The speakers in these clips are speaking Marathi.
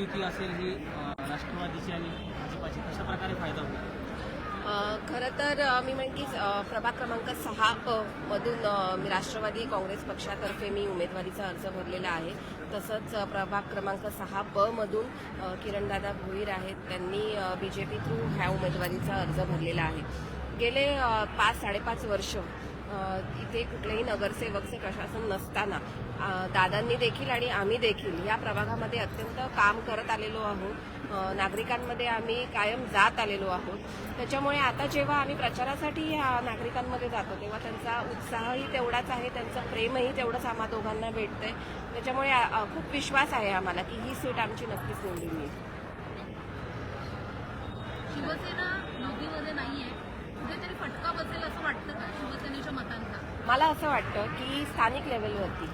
युती असेल ही राष्ट्रवादीची आणि भाजपाची कशा प्रकारे फायदा होईल? खरं तर मी म्हणते प्रभाग क्रमांक सहा मधून मी राष्ट्रवादी काँग्रेस पक्षातर्फे मी उमेदवारीचा अर्ज भरलेला आहे. तसंच प्रभाग क्रमांक सहा ब मधून किरणदादा भोईर आहेत. त्यांनी बी जे पी थ्रू ह्या उमेदवारीचा अर्ज भरलेला आहे. गेले पाच साडेपाच वर्ष इथे कुठलेही नगरसेवकचे प्रशासन नसताना दादांनी देखील आणि आम्ही देखील या प्रभागामध्ये अत्यंत काम करत आलेलो आहोत. नागरिकांमध्ये आम्ही कायम जात आलेलो आहोत. त्याच्यामुळे आता जेव्हा आम्ही प्रचारासाठी ह्या नागरिकांमध्ये जातो तेव्हा त्यांचा उत्साहही तेवढाच आहे त्यांचं प्रेमही तेवढंच आम्हा दोघांना भेटतंय. त्याच्यामुळे खूप विश्वास आहे आम्हाला की ही सीट आमची नक्कीच निवडून येईल. शिवसेना युतीमध्ये नाहीये. कुठेतरी फटका बसेल असं वाटतं का? शिवसेना मला असं वाटतं की स्थानिक लेवलवरती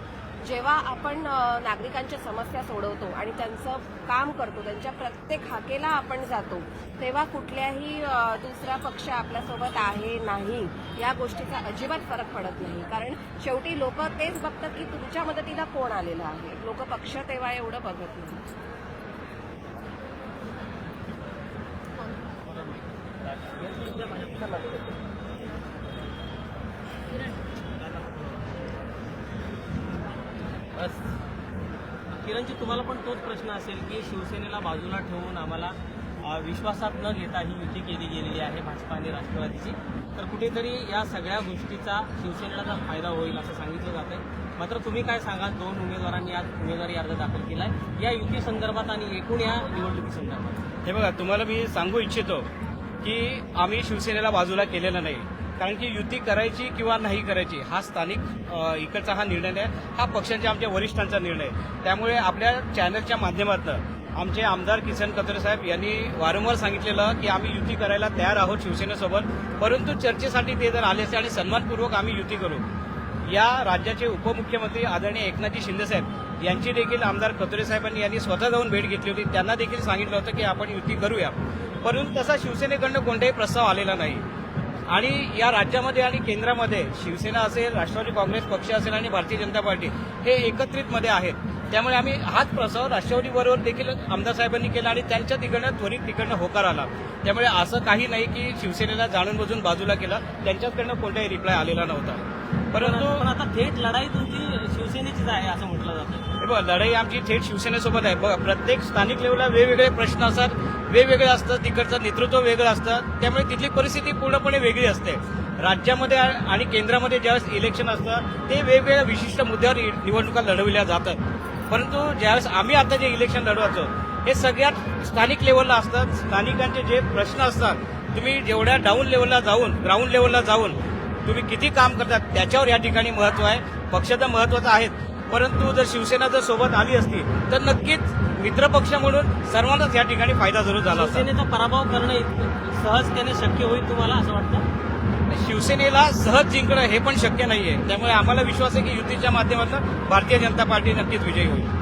जेव्हा आपण नागरिकांच्या समस्या सोडवतो आणि त्यांचं काम करतो त्यांच्या प्रत्येक हाकेला आपण जातो तेव्हा कुठल्याही दुसरा पक्ष आपल्यासोबत आहे नाही या गोष्टीचा अजिबात फरक पडत नाही. कारण शेवटी लोक तेच बघतात की तुमच्या मदतीला कोण आलेलं आहे. लोक पक्ष तेव्हा एवढं बघत नाही. बस. किरणजी तुम्हाला पण तोच प्रश्न असेल की शिवसेनेला बाजूला ठेवून आम्हाला विश्वासात न घेता ही युती केली गेलेली आहे भाजपा आणि राष्ट्रवादीची. तर कुठेतरी या सगळ्या गोष्टीचा शिवसेनेला फायदा होईल असं सांगितलं जात आहे मात्र तुम्ही काय सांगाल? दोन उमेदवारांनी आज उमेदवारी अर्ज दाखल केलाय. या युती संदर्भात आणि एकूण या निवडणुकी संदर्भात. हे बघा तुम्हाला मी सांगू इच्छितो की आम्ही शिवसेनेला बाजूला केलेलं नाही. कारण की युती करायची किंवा नाही करायची हा स्थानिक इकडचा हा निर्णय आहे हा पक्षांच्या आमच्या वरिष्ठांचा निर्णय. आहे. त्यामुळे आपल्या चॅनलच्या माध्यमातून आमचे आमदार किसन कत्रे साहेब यांनी वारंवार सांगितलेलं की आम्ही युती करायला तयार आहोत शिवसेनेसोबत परंतु चर्चेसाठी ते जर आले असते आणि सन्मानपूर्वक आम्ही युती करू. या राज्याचे उपमुख्यमंत्री आदरणीय एकनाथजी शिंदेसाहेब यांची देखील आमदार कत्रे साहेबांनी यांनी स्वतः जाऊन भेट घेतली होती. त्यांना देखील सांगितलं होतं की आपण युती करूया. परंतु तसा शिवसेनेकडनं कोणताही प्रस्ताव आलेला नाही. आणि या राज्यामध्ये आणि केंद्रामध्ये शिवसेना असेल राष्ट्रवादी काँग्रेस पक्ष असेल आणि भारतीय जनता पार्टी हे एकत्रितमध्ये आहेत. त्यामुळे आम्ही हाच प्रस्ताव राष्ट्रवादी बरोबर देखील आमदार साहेबांनी केला आणि त्यांच्या तिकडनं त्वरित तिकडनं होकार आला. त्यामुळे असं काही नाही की शिवसेनेला जाणून बुजून बाजूला केला. त्यांच्याकडनं कोणताही रिप्लाय आलेला नव्हता. परंतु आता थेट लढाई तुमची शिवसेनेचीच आहे असं म्हटलं जातं. बघा लढाई आमची थेट शिवसेनेसोबत आहे. बघा प्रत्येक स्थानिक लेवलला वेगवेगळे प्रश्न असतात. वेगवेगळं असतं तिकडचं नेतृत्व वेगळं असतं. त्यामुळे तिथली परिस्थिती पूर्णपणे वेगळी असते. राज्यामध्ये आणि केंद्रामध्ये ज्यावेळेस इलेक्शन असतं ते वेगवेगळ्या विशिष्ट मुद्द्यावर निवडणुका लढविल्या जातात. परंतु ज्यावेळेस आम्ही आता जे इलेक्शन लढवायचो हे सगळ्यात स्थानिक लेवलला असतात स्थानिकांचे जे प्रश्न असतात तुम्ही जेवढ्या डाऊन लेवलला जाऊन ग्राउंड लेवलला जाऊन तुम्ही किती काम करतात त्याच्यावर या ठिकाणी महत्त्व आहे. पक्ष तर महत्वाचं आहेत. परंतु जर शिवसेना जर सोबत आली असती तर नक्कीच मित्रपक्ष म्हणून सर्वांनाच या ठिकाणी फायदा जरूर झाला शिवसेनेचा पराभव करणं सहजतेने शक्य होईल तुम्हाला असं वाटतं? शिवसेनेला सहज जिंकणं हे पण शक्य नाहीये. त्यामुळे आम्हाला विश्वास आहे की युतीच्या माध्यमातून भारतीय जनता पार्टी नक्कीच विजयी होईल.